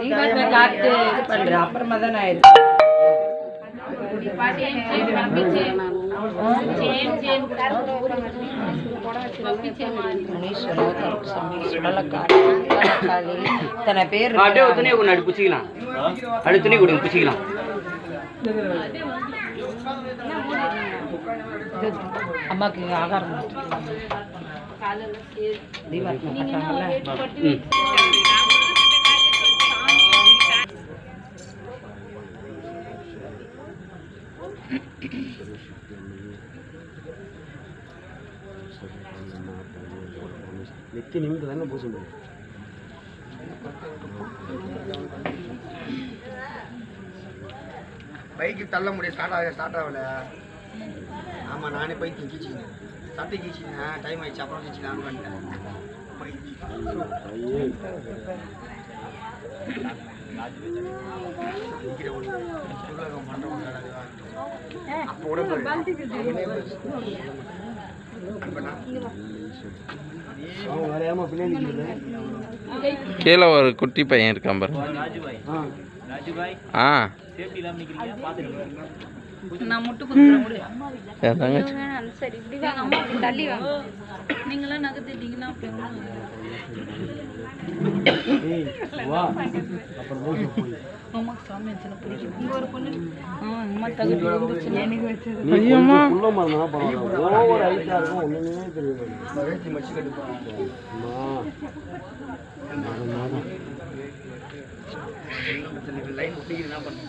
தீபத்தை காத்து இது பண்ற அப்புறமா தானே ஆயிருக்கு. முனீஸ்வரர் கருப்பசாமி சுடலக்காரி சுடலக்காளி இத்தனை பேர் அப்படியே ஒரு துணியை கொண்டு அப்படி பிடிச்சிக்கலாம் அப்படியே துணி கொடுங்க பிடிச்சிக்கலாம் அம்மாக்கு ஆகாரம் தீபாவளி பண்றாங்கல்ல ம் நெத்தி தானே பூச முடியும் பைக்கு தள்ள முடியும் ஸ்டார்ட் ஆக ஸ்டார்ட் ஆகல. ஆமாம் நானே பைக்கு கீச்சிக்கினேன் சட்டை கீச்சிக்கினேன் டைம் ஆயிடுச்சு. அப்புறம் கீச்சிக்கலாம் பண்ணிட்டேன். கீழே ஒரு குட்டி பையன் இருக்கான் பாரு. ஆ. நான் முட்டு குத்துறேன் சரி. இப்படி வாங்க அம்மா இப்படி தள்ளி வாங்க. நீங்களாம் நகர்த்திட்டீங்கன்னா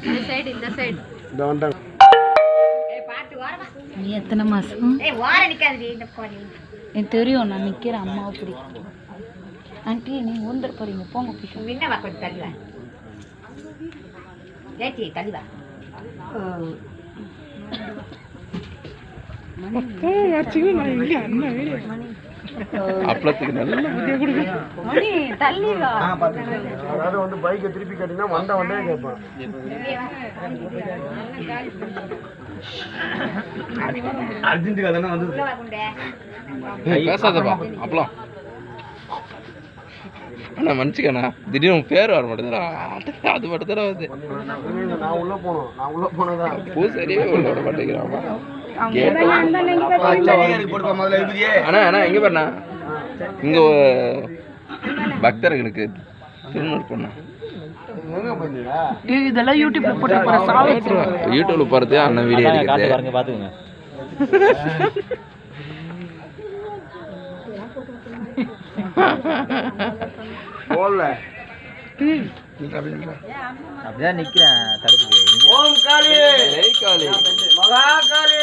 இந்த சைடு இந்த சைடு எத்தனை மாசம்? ஏய் வார நிக்காதடி இந்த பாடி எனக்கு தெரியும் நான் நிக்கிறேன் அம்மாவை பிடிக்கும் ஆண்டி நீங்க ஊந்துட போறீங்க போங்க பிடிக்கும் விண்ண வா கொஞ்சம் தள்ளி வா ஜெயச்சி தள்ளி வா அப்பளத்துக்கு நல்ல புத்திய கொடுக்க. மணி தள்ளி வா அதாவது வந்து பைக்கை திருப்பி கட்டினா வந்த வந்தே கேட்பான். அர்ஜென்ட்டுக்கு அதானே வந்து உள்ள வா குண்டே. பேசாதப்பா அப்பளம் அண்ணா மன்னிச்சுக்கண்ணா. திடீர்னு பேர் வர மாட்டேதுடா அது மட்டும் தானே வருது. நான் உள்ள போனோம் நான் உள்ள போனதான் பூ சரியே உள்ள விட மாட்டேங்கிறாமா அண்ணா அண்ணா எங்க பாருண்ணா. இங்க பக்தர்களுக்கு திருநூறு பண்ணா. இதெல்லாம் யூடியூப்ல போட்டு போறேன் சாவடிச்சிருவேன் யூடியூப்ல போறது அண்ணன் வீடியோ எடுக்கிறது. பாத்துக்கங்க. போடல. அப்படிதான் நிக்கிறேன் ஓம் காளி. ஜெய் காளி. மகா காளி.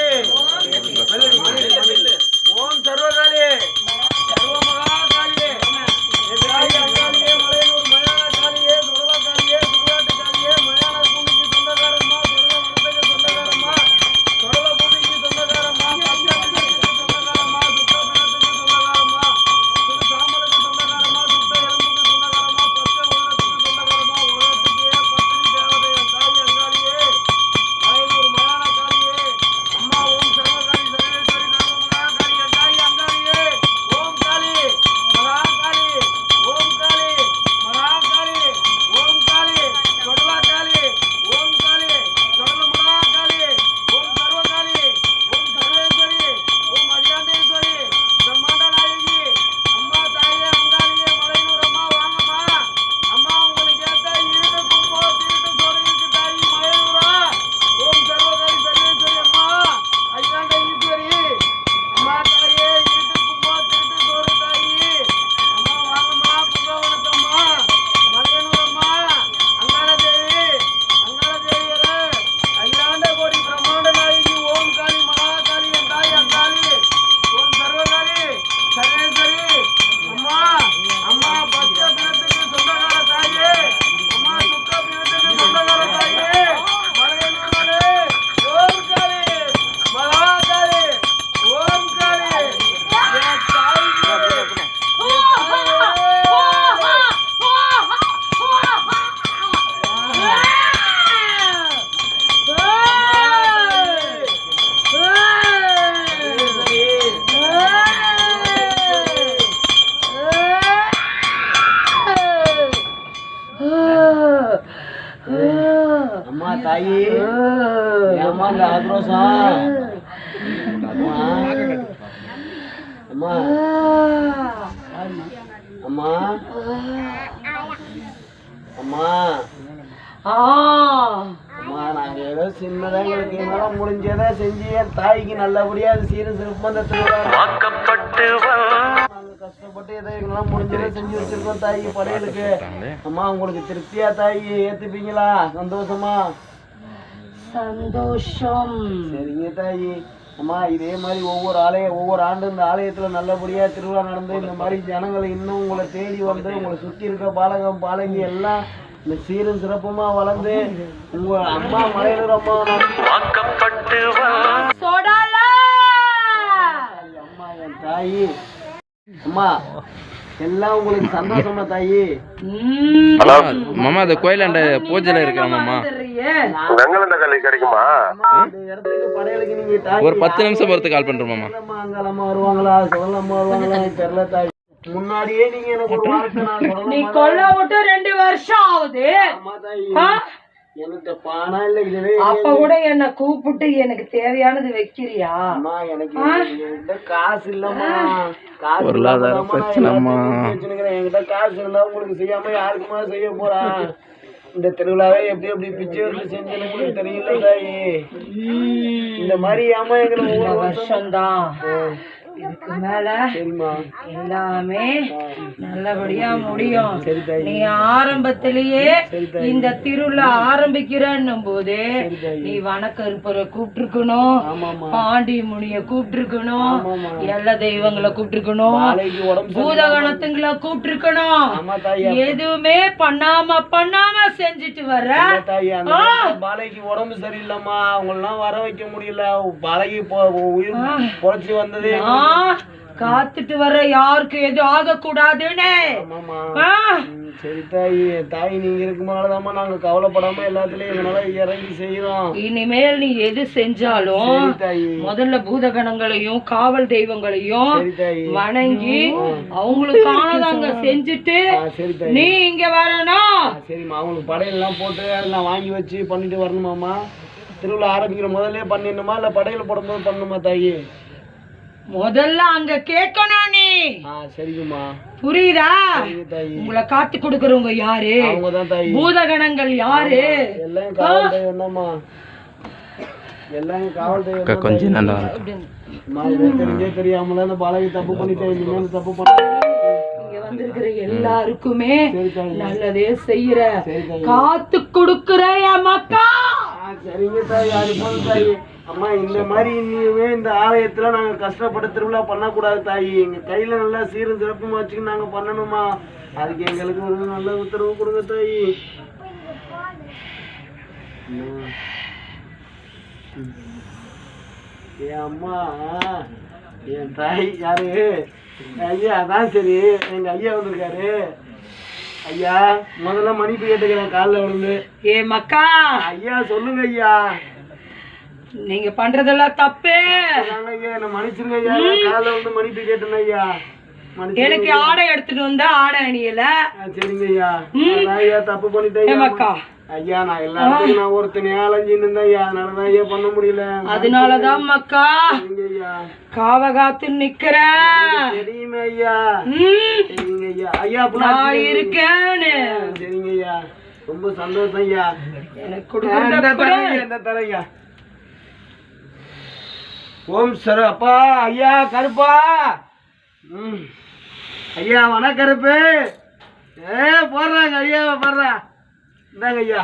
ஓம் சர்வகாளி. ஏம்மா இந்த ஆக்ரோஷம். அம்மா. அம்மா. அம்மா. அம்மா. அம்மா நாங்க ஏதோ சின்னதா எங்களுக்கு என்னால முடிஞ்சதை செஞ்சு என் தாய்க்கு நல்லபடியா அது சீர சிறப்பு அந்த கஷ்டப்பட்டு ஏதோ எங்களால முடிஞ்சதை செஞ்சு வச்சிருக்கோம் தாய்க்கு படையலுக்கு. அம்மா உங்களுக்கு திருப்தியா தாய்? ஏத்துப்பீங்களா? சந்தோஷமா? சந்தோஷம் சரிங்க தாயி அம்மா இதே மாதிரி ஒவ்வொரு ஆலய ஒவ்வொரு ஆண்டும் இந்த ஆலயத்துல நல்லபடியா திருவிழா நடந்து இந்த மாதிரி ஜனங்கள் இன்னும் உங்களை தேடி வந்து உங்களை சுத்தி இருக்க பாலகம் பாலகி எல்லாம் இந்த சீரும் சிறப்புமா வளர்ந்து உங்க அம்மா மலையில அம்மா அம்மா என் தாயி அம்மா எல்லாம் உங்களுக்கு சந்தோஷமா தாயி மாமா அந்த கோயிலாண்ட பூஜையில் இருக்கிற மாமா ஒரு பத்து நிமிஷம் பொறுத்து கால் பண்ணுறோம் மாமா. அம்மா அங்காளம்மா வருவாங்களா? எனக்கு தெரியல தாய். முன்னாடியே நீங்க எனக்கு ஒரு வார்த்தை நான் நீ கொல்ல விட்டு ரெண்டு வருஷம் ஆகுது. எனக்கு பானா இல்ல இதுவே அப்ப கூட என்ன கூப்பிட்டு எனக்கு தேவையானது வைக்கிறியா? அம்மா எனக்கு என்கிட்ட காசு இல்லம்மா. காசு பொருளாதார வச்சுன்னுக்கிறேன். என்கிட்ட காசு இருந்தா உங்களுக்கு செய்யாம யாருக்குமா செய்ய போறா? இந்த திருவிழாவை எப்படி எப்படி பிச்சை எடுத்து செஞ்சு எனக்கு தெரியல தாயி இந்த மாதிரி ஏமா எங்களை வருஷம்தான். இதுக்கு மேல எல்லாமே நல்லபடியா முடியும். நீ ஆரம்பத்திலேயே இந்த திருவிழா ஆரம்பிக்கிறன்னும் போது நீ வனக்கருப்பரை கூப்பிட்டுருக்கணும். பாண்டி முனிய கூப்பிட்டுருக்கணும். எல்லா தெய்வங்களை கூப்பிட்டுருக்கணும். பூதகணத்துங்களை கூப்பிட்டுருக்கணும். எதுவுமே பண்ணாம பண்ணாம செஞ்சுட்டு வர. பாலைக்கு உடம்பு சரியில்லைம்மா. அவங்களெல்லாம் வர வைக்க முடியல. பாலைக்கு உயிர் பொழைச்சி வந்ததே காத்துட்டு வர யாருக்கு எதுவும் ஆகக்கூடாதுன்னு. சரி தாயி தாய் நீங்க இருக்கும்போதுதாம்மா நாங்க கவலைப்படாம எல்லாத்துலயும் எங்களால இறங்கி செய்யறோம். இனிமேல் நீ எது செஞ்சாலும் முதல்ல பூதகணங்களையும் காவல் தெய்வங்களையும் வணங்கி அவங்களுக்கானத அங்க செஞ்சுட்டு நீ இங்க வரணும். சரிம்மா. அவங்களுக்கு படையெல்லாம் போட்டு அதெல்லாம் வாங்கி வச்சு பண்ணிட்டு வரணுமாம்மா. திருவிழா ஆரம்பிக்கிற முதல்ல பண்ணிடணுமா? இல்ல படையில போடும்போது பண்ணணுமா தாயி? முதல்ல அங்க கேட்கணும் நீ. சரிங்கம்மா புரியுதா? உங்களை காத்து கொடுக்கறவங்க யாரு? அவங்க தான் தாயி. பூதகணங்கள் யாரு? கொஞ்சம் நல்லா தெரியாமல பாலகி தப்பு பண்ணிட்டேன் தப்பு பண்ண இங்க வந்திருக்கிற எல்லாருக்குமே நல்லதே செய்யற. காத்து கொடுக்கற மக்கா. சரிங்க தாய். அது போதும் தாய். அம்மா இந்த மாதிரி இனிமே இந்த ஆலயத்துல நாங்க கஷ்டப்பட்டு திருவிழா பண்ணக்கூடாது தாய். எங்க கையில நல்லா சீரும் சிறப்புமா வச்சுக்கிட்டு நாங்க பண்ணணுமா? அதுக்கு எங்களுக்கு ஒரு நல்ல உத்தரவு கொடுங்க தாய். என் அம்மா என் தாய் யாரு? ஐயா அதான் சரி. எங்க ஐயா வந்திருக்காரு. ஐயா முதல்ல மன்னிப்பு கேட்டுக்கிறேன் காலில் விழுந்து. ஏ மக்கா. ஐயா சொல்லுங்க ஐயா. நீங்க பண்றதெல்லாம் தப்பு. எனக்கு ஆடை எடுத்துட்டு வந்த ஆடை அணியல. சரிங்க ஐயா. தப்பு பண்ணிட்டேன் ஐயா. நான் எல்லாத்துக்கும் நான் ஒருத்தனே அலைஞ்சின்னு இருந்தேன் ஐயா. அதனாலதான் ஐயா பண்ண முடியல. அதனாலதான் மக்கா ஐயா. காவகாத்து நிக்கிறேன். தெரியுமே ஐயா. சரிங்க ஐயா. ஐயா நான் இருக்கேன்னு. சரிங்க ஐயா. ரொம்ப சந்தோஷம் ஐயா. எனக்கு இந்த கொடுக்கறத கொடு. தரேன் இந்த தரேன் ஐயா. ஓம் சர அப்பா ஐயா கருப்பா. ம். ஐயா கருப்பு ஏ போடுறாங்க ஐயா போடுறா. இந்தாங்க ஐயா.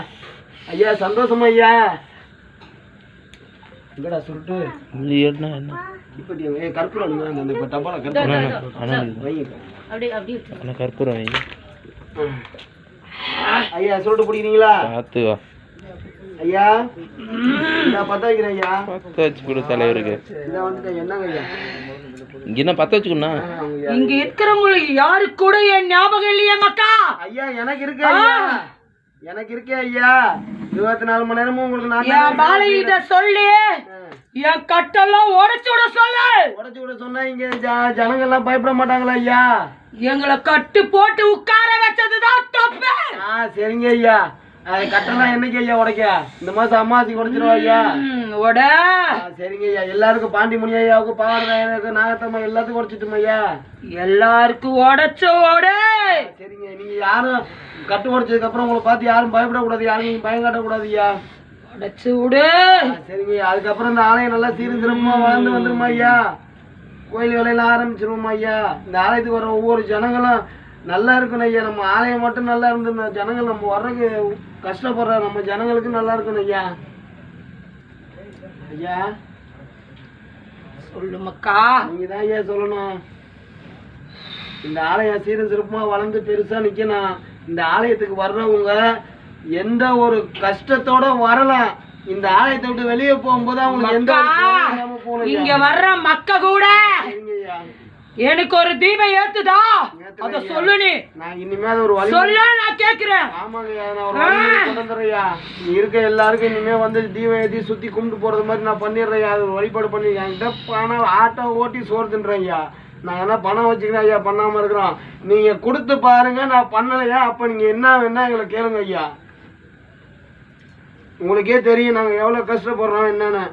ஐயா சந்தோஷமா ஐயா. எங்கடா சுருட்டு? என்ன என்ன? இப்படி கற்பூரம் அந்த இந்த டப்பால கற்பூரம். கற்பூரம் வைங்க. ஐயா சுருட்டு பிடிக்கிறீங்களா? பார்த்து வா. ஐயா நான் பத்த வைக்கிறேன் ஐயா. வச்சு கொடு தலைவருக்கு. இந்த வந்துட்டேன். என்னங்க ஐயா? இங்கே என்ன ஆமாங்க ஐயா. இங்க இருக்கிறவங்களுக்கு யாரு கூட என் ஞாபகம் இல்லையே மக்கா? ஐயா எனக்கு இருக்கு ஐயா. எனக்கு இருக்கே ஐயா. இருபத்தி நாலு மணி நேரமும் உங்களுக்கு நான் என் பாலையிட்ட சொல்லி. என் கட்டெல்லாம் உடைச்சு விட சொல்லு. உடச்சு விட சொன்னா இங்க ஜனங்க எல்லாம் பயப்பட மாட்டாங்களா ஐயா? எங்களை கட்டு போட்டு உட்கார வச்சதுதான் தப்பு. ஆ சரிங்க ஐயா. அது கட்டெல்லாம் என்னைக்கு ஐயா உடைக்க? இந்த மாசம் அம்மாசி உடைச்சிருவா ஐயா உட. ஆ, சரிங்க ஐயா. எல்லாருக்கும் பாண்டி முனி ஐயாவுக்கு பாவரதாயனுக்கு நாகத்தம்மா எல்லாத்துக்கும் உடைச்சிட்டுமா ஐயா? எல்லாருக்கும் உடச்சு ஓட சரிங்க நீங்க யாரும் கட்டு உடைச்சதுக்கு அப்புறம் உங்களை பார்த்து யாரும் பயப்படக்கூடாது யாரும் பயம் காட்டக்கூடாது ஐயா. உடச்சு விடு சரிங்க அதுக்கப்புறம் இந்த ஆலயம் நல்லா சீரும் சிறப்புமா வளர்ந்து வந்துருமா ஐயா? கோயில் வேலையெல்லாம் ஆரம்பிச்சிருவோமா ஐயா? இந்த ஆலயத்துக்கு வர ஒவ்வொரு ஜனங்களும் நல்லா இருக்கணும் ஐயா. நம்ம ஆலயம் மட்டும் நல்லா இருந்து ஜனங்கள் நம்ம வர்றதுக்கு கஷ்டப்படுற நம்ம ஜனங்களுக்கு நல்லா இருக்கணும் ஐயா. ஐயா. சொல்லு மக்கா நீங்க தான் ஐயா சொல்லணும். இந்த ஆலயம் சீரும் சிறப்புமா வளர்ந்து பெருசா நிக்கணும். இந்த ஆலயத்துக்கு வர்றவங்க எந்த ஒரு கஷ்டத்தோட வரலாம். இந்த ஆலயத்தை விட்டு வெளியே போகும்போது அவங்களுக்கு எந்த. இங்க வர்ற மக்க கூட. எனக்கு ஒரு தீபம் ஏத்துதா? அத சொல்லு நீ. நான் இனிமே ஒரு வழி சொல்ல நான் கேக்குறேன். ஆமாங்க ஐயா, நான் ஒரு வந்துடுறேன்யா. நீ இருக்க எல்லாருக்கும் இனிமே வந்து தீபம் ஏத்தி சுத்தி கும்பிட்டு போறது மாதிரி நான் பண்ணிடுறேன் அது ஒரு வழிபாடு பண்ணி என்கிட்ட பணம் ஆட்டோ ஓட்டி சோறு ஐயா. நான் என்ன பணம் வச்சுக்கிறேன் ஐயா? பண்ணாம இருக்கிறோம். நீங்க கொடுத்து பாருங்க நான் பண்ணலையா? அப்ப நீங்க என்ன வேணா எங்களை கேளுங்க ஐயா. உங்களுக்கே தெரியும் நாங்க எவ்வளவு கஷ்டப்படுறோம் என்னன்னு.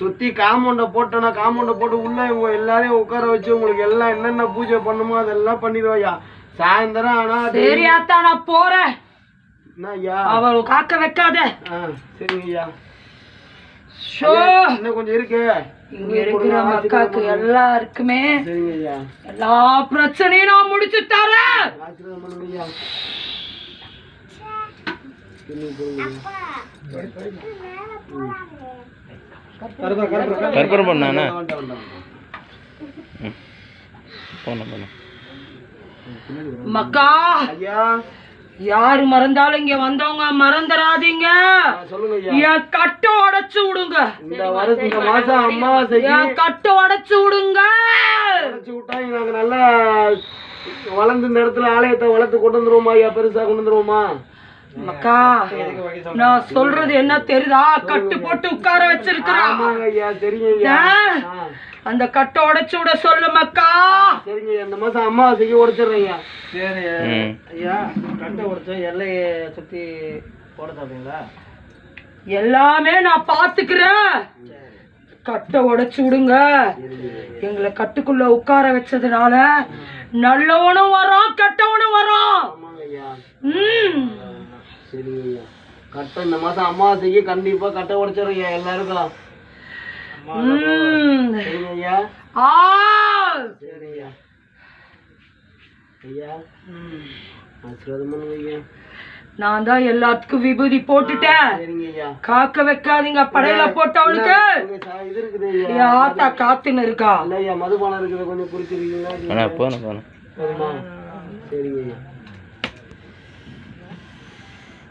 சுத்தி காம்பவுண்ட போட்டோன்னா காம்பவுண்ட போட்டு உள்ள இவங்க எல்லாரையும் உட்கார வச்சு உங்களுக்கு எல்லாம் என்னென்ன பூஜை பண்ணுமோ அதெல்லாம் பண்ணிடுவோம் ஐயா சாயந்தரம் ஆனா சரி அத்தா நான் போறேன். என்ன ஐயா அவள் காக்க வைக்காத. ஆ சரிங்க ஐயா ஷோ இன்னும் கொஞ்சம் இருக்கு. இங்க இருக்கிற எல்லாருக்குமே எல்லா பிரச்சனையும் நான் முடிச்சு தரேன். பண்ணுங்க ஐயா சரிங்க, சரிங்க ஐயா. கருப்பா, கருப்பா, கருப்பா. கற்பனை பண்ணானே வேண்டாம், வேண்டாம், வேண்டாம். போன போன மக்கா! ஐயா. யாரு மறந்தாலும் இங்க வந்தவங்க மறந்துடாதீங்க ஆ, சொல்லுங்க ஐயா. என் கட்டை உடைச்சு விடுங்க. இந்த வருஷம் இந்த மாசம் அமாவாசைக்கு என் கட்டை உடைச்சு விடுங்க. நாங்க நல்லா வளர்ந்து இந்த இடத்துல ஆலயத்தை வளர்த்து கொண்டு வந்துருவோமா ஐயா? பெருசா கொண்டு வந்துருவோமா? மக்கா நான் சொல்றது என்ன தெரியுதா? கட்டு போட்டு உட்கார வச்சிருக்கிறா. ஆமாங்க ஐயா சரிங்க ஐயா ஆ. அந்த கட்டை உடைச்சு விட சொல்லு மக்கா சரிங்க இந்த மாசம் அமாவாசைக்கு உடைச்சிடுறேன் ஐயா சரி ஐயா கட்டை உடைச்சா எல்லையை சுத்தி போட சாப்பிட்டீங்களா எல்லாமே நான் பாத்துக்கிறேன் கட்டை உடைச்சு விடுங்க. எங்களை கட்டுக்குள்ள உட்கார வச்சதுனால நல்லவனும் வரோம் கெட்டவனும் வரோம் ஆமாங்க ஐயா ம் சரிங்க ஐயா கட்டை இந்த மாசம் அமாவாசைக்கு கண்டிப்பா கட்டை உடைச்சிடுறேன் ஐயா எல்லாருக்கும் ஐயா சரி ஆசீர்வாதம் பண்ணுங்க நான் தான் எல்லாத்துக்கும் விபூதி போட்டுட்டேன். காக்க வைக்காதீங்க படையில ஐயா. என் ஆத்தா காத்துன்னு இருக்கா? இல்ல ஐயா மதுபானம் இருக்குது கொஞ்சம் குடிச்சிருக்கீங்களா? போன சரிங்க ஐயா சரி மக்கா சரி ஐயா கம்மன் இந்த மாசம் அம்மாசிக்கு செஞ்சிடறேன் ஐயா